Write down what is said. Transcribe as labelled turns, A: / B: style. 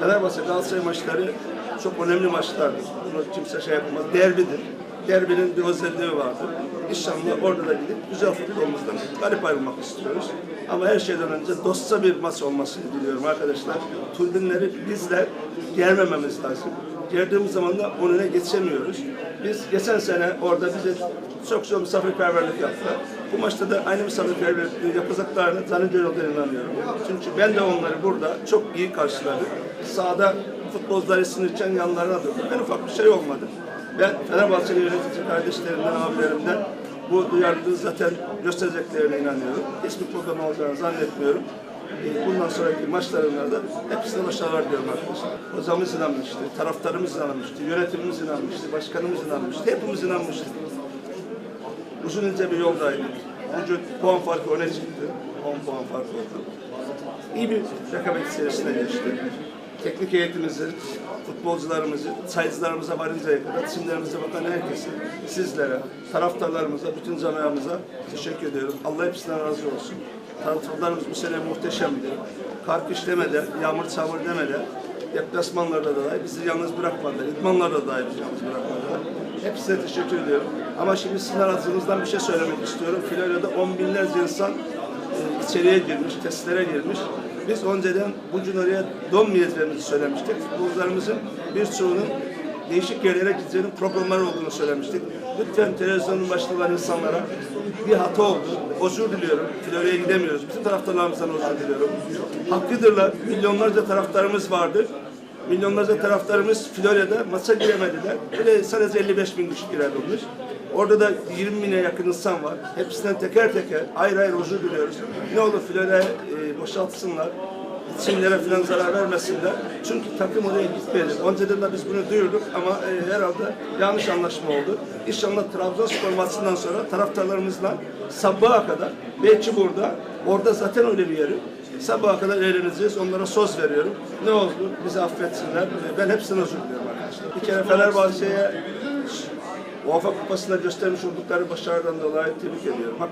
A: Fenerbahçe Galatasaray maçları çok önemli maçlardır. Bunu kimse şey yapamaz. Derbidir. Derbinin bir özelliği vardır. İnşallah orada da gidip güzel futbolumuzdan galip ayrılmak istiyoruz. Ama her şeyden önce dostça bir maç olmasını diliyorum arkadaşlar. Turbinleri bizler germememiz lazım. Gerdiğimiz zaman da önüne geçemiyoruz. Biz geçen sene orada bize çok çok misafirperverlik yaptılar. Bu maçta da aynı misafirperverlik yapacaklarını zannediyorum inanıyorum. Çünkü ben de onları burada çok iyi karşıladım. Sahada futbolcular ısınırken yanlarına durdum. En ufak bir şey olmadı. Ben Fenerbahçeli yönetici kardeşlerimden, abilerimden bu duyarlılığı zaten göstereceklerine inanıyorum. Hiçbir problem olacağını zannetmiyorum. Bundan sonraki maçlarında da hepsine başarılar diliyorum arkadaşlar. Hocamız inanmıştı, taraftarımız inanmıştı, yönetimimiz inanmıştı, başkanımız inanmıştı, hepimiz inanmıştık. Uzun ince bir yoldaydık. Bugün puan farkı öne çıktı. 10 puan fark oldu. İyi bir rekabet içerisine geçti. Teknik heyetimizi, futbolcularımızı, sayıcılarımıza varıncaya kadar isimlerimize bakan herkese, sizlere, taraftarlarımıza, bütün camiamıza teşekkür ediyorum. Allah hepsinden razı olsun. Taraftarlarımız bu sene muhteşemdi. Kar kış demeden, yağmur çamur demeden, deplasmanlarda da dahi bizi yalnız bırakmadılar. İdmanlarda da dahi bizi yalnız bırakmadılar. Hepsine teşekkür ediyorum. Ama şimdi sizin aracınızdan bir şey söylemek istiyorum. Florya'da on binlerce insan e, içeriye girmiş, testlere girmiş. Biz önceden bugün oraya donmayacağımızı söylemiştik. Futbolcularımızın birçoğunun değişik yerlere gideceğinin programları olduğunu söylemiştik. Lütfen televizyonun başında olan insanlara bir hata oldu. Özür diliyorum. Florya'ya gidemiyoruz. Bütün taraftarlarımızdan özür diliyorum. Hakkıdırlar. Milyonlarca taraftarımız vardır. Milyonlarca taraftarımız Florya'da maça giremediler. Böyle sadece 55 bin kişi girebilmiş. Orada da 20 bine yakın insan var. Hepsinden teker teker ayrı ayrı özür diliyoruz. Ne olur Florya'ya e, boşaltsınlar. İsimlere falan zarar vermesinler. Çünkü takım oraya gitmeyecek. Önceden de biz bunu duyurduk ama e, herhalde yanlış anlaşma oldu. İnşallah Trabzonspor maçından sonra taraftarlarımızla sabaha kadar belki burada, orada zaten öyle bir yeri. Sabaha kadar eğleneceğiz. Onlara söz veriyorum. Ne oldu? Bizi affetsinler. Ben hepsine özür diliyorum arkadaşlar. Bir kere Fenerbahçe'ye UEFA Kupası'nda göstermiş oldukları başarıdan dolayı tebrik ediyorum.